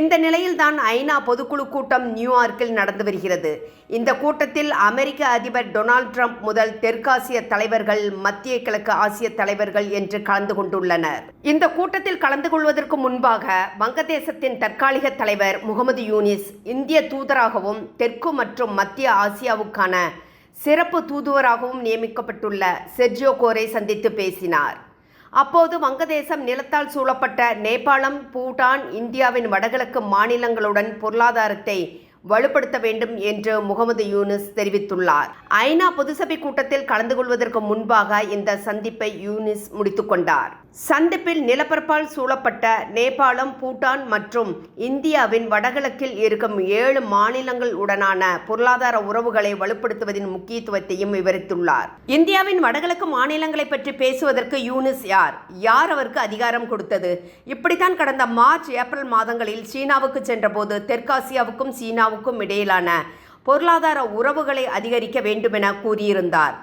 இந்த நிலையில்தான் ஐநா பொதுக்குழு கூட்டம் நியூயார்க்கில் நடந்து வருகிறது. இந்த கூட்டத்தில் அமெரிக்க அதிபர் டொனால்ட் ட்ரம்ப் முதல் தெற்காசிய தலைவர்கள் மத்திய கிழக்கு ஆசிய தலைவர்கள் என்று கலந்து கொண்டுள்ளனர். இந்த கூட்டத்தில் கலந்து கொள்வதற்கு முன்பாக வங்கதேசத்தின் தற்காலிக தலைவர் முகமது யூனிஸ் இந்திய தூதராகவும் தெற்கு மற்றும் மத்திய ஆசியாவுக்கான சிறப்பு தூதுவராகவும் நியமிக்கப்பட்டுள்ள செர்ஜியோ கோரை சந்தித்து பேசினார். அப்போது வங்கதேசம் நிலத்தால் சூழப்பட்ட நேபாளம் பூட்டான் இந்தியாவின் வடகிழக்கு மாநிலங்களுடன் பொருளாதாரத்தை வலுப்படுத்த வேண்டும் என்று முகமது யூனிஸ் தெரிவித்துள்ளார். ஐநா பொதுசபை கூட்டத்தில் கலந்து கொள்வதற்கு முன்பாக இந்த சந்திப்பை யூனிஸ் முடித்துக்கொண்டார் சந்திப்பில் நிலப்பரப்பால் சூழப்பட்ட நேபாளம் பூட்டான் மற்றும் இந்தியாவின் வடகிழக்கில் இருக்கும் ஏழு மாநிலங்கள் உடனான பொருளாதார உறவுகளை வலுப்படுத்துவதின் முக்கியத்துவத்தையும் விவரித்துள்ளார். இந்தியாவின் வடகிழக்கு மாநிலங்களை பற்றி பேசுவதற்கு யூனிஸ் யார்? யார் அவருக்கு அதிகாரம் கொடுத்தது? இப்படித்தான் கடந்த மார்ச் ஏப்ரல் மாதங்களில் சீனாவுக்கு சென்றபோது தெற்காசியாவுக்கும் இந்தியாவுக்கும் இடையிலான பொருளாதார உறவுகளை அதிகரிக்க வேண்டுமென கூறியிருந்தார்.